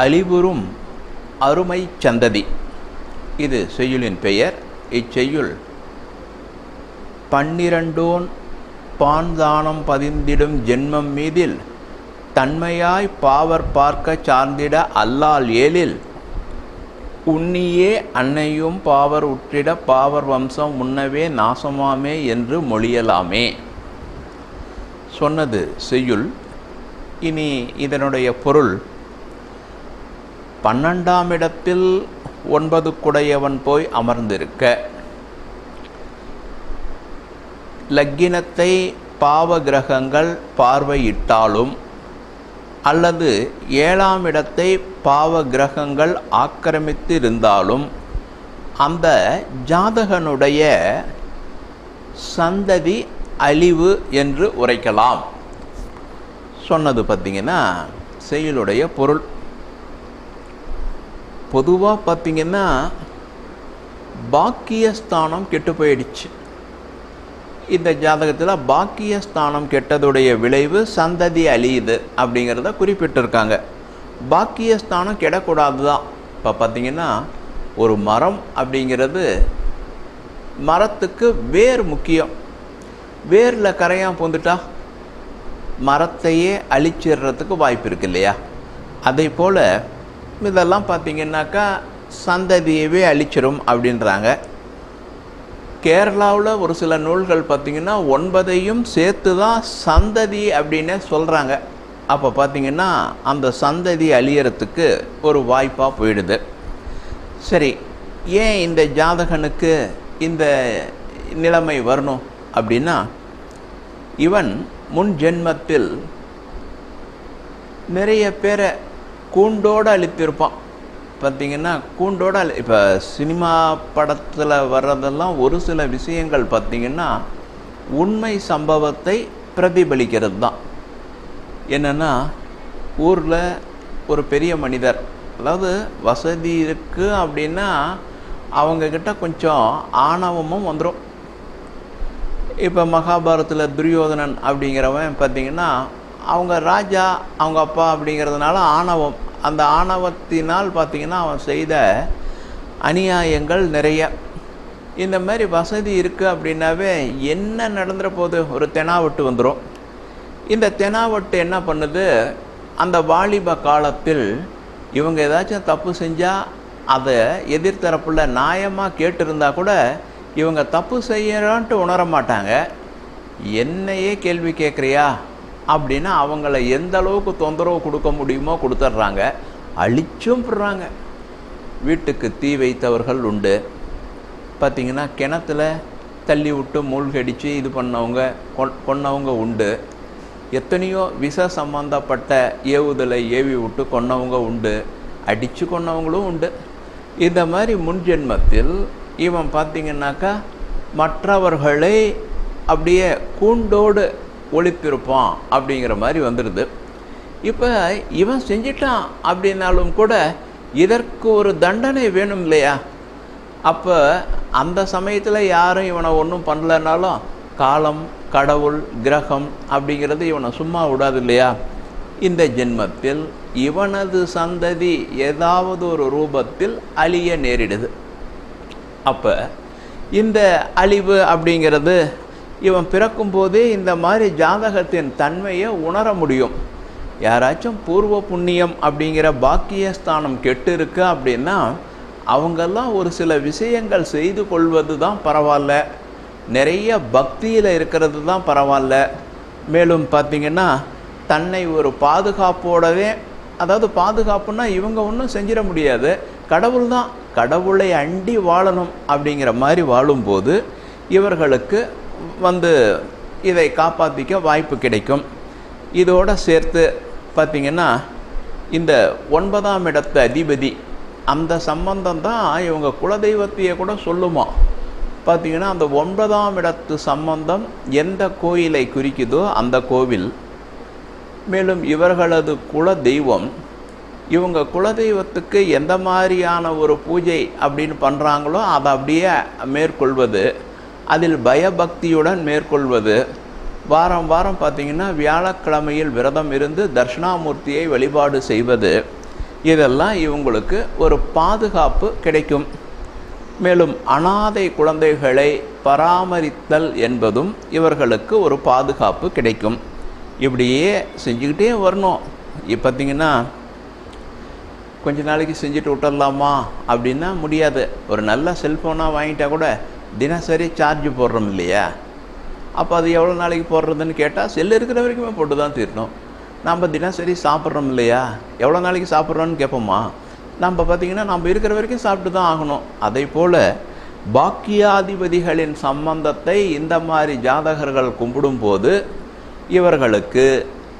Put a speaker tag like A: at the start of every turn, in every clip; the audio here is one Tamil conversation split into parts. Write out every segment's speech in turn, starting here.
A: அழிவுறும் அருமை சந்ததி. இது செய்யுளின் பெயர். இச்செய்யுள் பன்னிரண்டோன் பான்தானம் பதிந்திடும் ஜென்மம் மீதில் தன்மையாய் பாவர் பார்க்க சார்ந்திட அல்லால் ஏழில் உன்னியே அன்னையும் பாவர் உற்றிட பாவர் வம்சம் உண்ணவே நாசமாமே என்று மொழியலாமே. சொன்னது செய்யுள். இனி இதனுடைய பொருள் பன்னெண்டாம் இடத்தில் ஒன்பது குடையவன் போய் அமர்ந்திருக்க. லக்கினத்தை பாவ கிரகங்கள் பார்வையிட்டாலும் அல்லது ஏழாம் இடத்தை பாவ கிரகங்கள் ஆக்கிரமித்து இருந்தாலும் அந்த ஜாதகனுடைய சந்ததி அழிவு என்று உரைக்கலாம். சொன்னது பார்த்தீங்கன்னா செயலுடைய பொருள். பொதுவாக பார்த்தீங்கன்னா பாக்கியஸ்தானம் கெட்டு போயிடுச்சு. இந்த ஜாதகத்தில் பாக்கியஸ்தானம் கெட்டதுடைய விளைவு சந்ததி அழியுது அப்படிங்கிறத குறிப்பிட்டிருக்காங்க. பாக்கியஸ்தானம் கெடக்கூடாது தான் இப்போ பார்த்தீங்கன்னா ஒரு மரம் அப்படிங்கிறது மரத்துக்கு வேர் முக்கியம். வேரில் கரையான் பூந்துட்டா மரத்தையே அழிச்சிடுறதுக்கு வாய்ப்பு இருக்கு இல்லையா? அதே போல் இதெல்லாம் பார்த்தீங்கன்னாக்கா சந்ததியவே அழிச்சிரும் அப்படின்றாங்க. கேரளாவில் ஒரு சில நூல்கள் பார்த்திங்கன்னா ஒன்பதையும் சேர்த்து தான் சந்ததி அப்படின்னு சொல்கிறாங்க அப்போ பார்த்திங்கன்னா அந்த சந்ததி அழியறதுக்கு ஒரு வாய்ப்பாக போயிடுது. சரி ஏன் இந்த ஜாதகனுக்கு இந்த நிலைமை வரணும் அப்படின்னா இவன் முன் ஜென்மத்தில் நிறைய பேரை கூண்டோடு அழித்திருப்பான் பார்த்திங்கன்னா அழு இப்போ சினிமா படத்தில் வர்றதெல்லாம் ஒரு சில விஷயங்கள் பார்த்திங்கன்னா உண்மை சம்பவத்தை பிரதிபலிக்கிறது தான் என்னென்னா ஊரில் ஒரு பெரிய மனிதர் அதாவது வசதி இருக்குது அப்படின்னா அவங்கக்கிட்ட கொஞ்சம் ஆணவமும் வந்துடும் இப்போ மகாபாரத்தில் துரியோதனன் அப்படிங்கிறவன் பார்த்திங்கன்னா அவங்க ராஜா அவங்க அப்பா அப்படிங்கிறதுனால ஆணவம். அந்த ஆணவத்தினால் பார்த்திங்கன்னா அவன் செய்த அநியாயங்கள் நிறைய. இந்த மாதிரி வசதி இருக்குது அப்படின்னாவே என்ன நடந்துற போது ஒரு தெனாவட்டு வந்துடும் இந்த தெனாவட்டு என்ன பண்ணுது? அந்த வாலிப காலத்தில் இவங்க ஏதாச்சும் தப்பு செஞ்சால் அதை எதிர்த்தரப்பில் நியாயமாக கேட்டிருந்தா கூட இவங்க தப்பு செய்யறான்ட்டு உணர மாட்டாங்க என்னையே கேள்வி கேட்குறியா? அப்படின்னா அவங்கள எந்த அளவுக்கு தொந்தரவு கொடுக்க முடியுமோ கொடுத்துட்றாங்க. அழிச்சும் விடுறாங்க. வீட்டுக்கு தீ வைத்தவர்கள் உண்டு. பார்த்திங்கன்னா கிணத்துல தள்ளி விட்டு மூழ்கடித்து இது பண்ணவங்க கொன்னவங்க உண்டு. எத்தனையோ விஷ சம்பந்தப்பட்ட ஏவுதலை ஏவி விட்டு கொன்னவங்க உண்டு. அடித்து கொன்னவங்களும் உண்டு. இந்த மாதிரி முன்ஜென்மத்தில் இவன் பார்த்திங்கனாக்கா மற்றவர்களை அப்படியே கூண்டோடு ஒழித்திருப்பான் அப்படிங்கிற மாதிரி வந்துடுது இப்போ இவன் செஞ்சிட்டான் அப்படின்னாலும் கூட இதற்கு ஒரு தண்டனை வேணும் இல்லையா? அப்போ அந்த சமயத்தில் யாரும் இவனை ஒன்றும் பண்ணலனாலும் காலம் கடவுள் கிரகம் அப்படிங்கிறது இவனை சும்மா விடாது இல்லையா? இந்த ஜென்மத்தில் இவனது சந்ததி ஏதாவது ஒரு ரூபத்தில் அழிய நேரிடுது. அப்போ இந்த அழிவு அப்படிங்கிறது இவன் பிறக்கும்போதே இந்த மாதிரி ஜாதகத்தின் தன்மையை உணர முடியும். யாராச்சும் பூர்வ புண்ணியம் அப்படிங்கிற பாக்கியஸ்தானம் கெட்டு இருக்கு அப்படின்னா அவங்கெல்லாம் ஒரு சில விஷயங்கள் செய்து கொள்வது தான் பரவாயில்ல. நிறைய பக்தியில் இருக்கிறது தான் பரவாயில்ல. மேலும் பார்த்திங்கன்னா தன்னை ஒரு பாதுகாப்போடவே அதாவது பாதுகாப்புன்னா இவங்க ஒன்றும் செஞ்சிட முடியாது. கடவுள் தான் கடவுளை அண்டி வாழணும் அப்படிங்கிற மாதிரி வாழும்போது இவர்களுக்கு வந்து இதை காப்பாற்றிக்க வாய்ப்பு கிடைக்கும். இதோடு சேர்த்து பார்த்தீங்கன்னா இந்த ஒன்பதாம் இடத்து அதிபதி அந்த சம்பந்தம் தான் இவங்க குலதெய்வத்தையே கூட சொல்லுமா. பார்த்திங்கன்னா அந்த ஒன்பதாம் இடத்து சம்பந்தம் எந்த கோயிலை குறிக்குதோ அந்த கோவில். மேலும் இவர்களது குல தெய்வம் இவங்க குலதெய்வத்துக்கு எந்த மாதிரியான ஒரு பூஜை அப்படின்னு பண்ணுறாங்களோ அதை அப்படியே மேற்கொள்வது. அதில் பயபக்தியுடன் மேற்கொள்வது. வாரம் வாரம் பார்த்திங்கன்னா வியாழக்கிழமையில் விரதம் இருந்து தர்ஷனாமூர்த்தியை வழிபாடு செய்வது. இதெல்லாம் இவங்களுக்கு ஒரு பாதுகாப்பு கிடைக்கும். மேலும் அனாதை குழந்தைகளை பராமரித்தல் என்பதும் இவர்களுக்கு ஒரு பாதுகாப்பு கிடைக்கும். இப்படியே செஞ்சுக்கிட்டே வரணும். இப்போ பார்த்தீங்கன்னா கொஞ்ச நாளைக்கு செஞ்சுட்டு விட்டுடலாமா? அப்படின்னா முடியாது. ஒரு நல்ல செல்ஃபோனாக வாங்கிட்டா கூட தினசரி சார்ஜ் போடுறோம் இல்லையா அப்போ அது எவ்வளோ நாளைக்கு போடுறதுன்னு கேட்டால் செல்லு இருக்கிற வரைக்குமே போட்டு தான் தீரணும். நம்ம தினசரி சாப்பிட்றோம் இல்லையா எவ்வளோ நாளைக்கு சாப்பிட்றோன்னு கேட்போமா? நம்ம பார்த்திங்கன்னா நம்ம இருக்கிற வரைக்கும் சாப்பிட்டு தான் ஆகணும். அதே போல் பாக்கியாதிபதிகளின் சம்பந்தத்தை இந்த மாதிரி ஜாதகர்கள் கும்பிடும்போது இவர்களுக்கு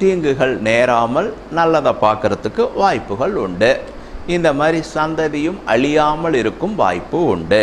A: தீங்குகள் நேராமல் நல்லதை பார்க்கறதுக்கு வாய்ப்புகள் உண்டு. இந்த மாதிரி சந்ததியும் அழியாமல் இருக்கும் வாய்ப்பு உண்டு.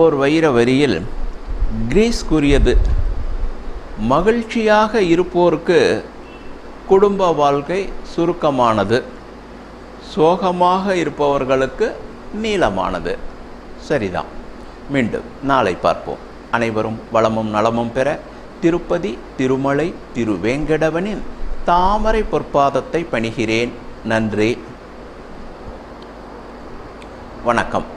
A: ஓர் வைர வரியில் கிரீஸ் கூறியது மகிழ்ச்சியாக இருப்போருக்கு குடும்ப வாழ்க்கை சுருக்கமானது சோகமாக இருப்பவர்களுக்கு நீளமானது. சரிதான். மீண்டும் நாளை பார்ப்போம். அனைவரும் வளமும் நலமும் பெற திருப்பதி திருமலை திருவேங்கடவனின் தாமரை பொற்பாதத்தை பணிகிறேன். நன்றி. வணக்கம்.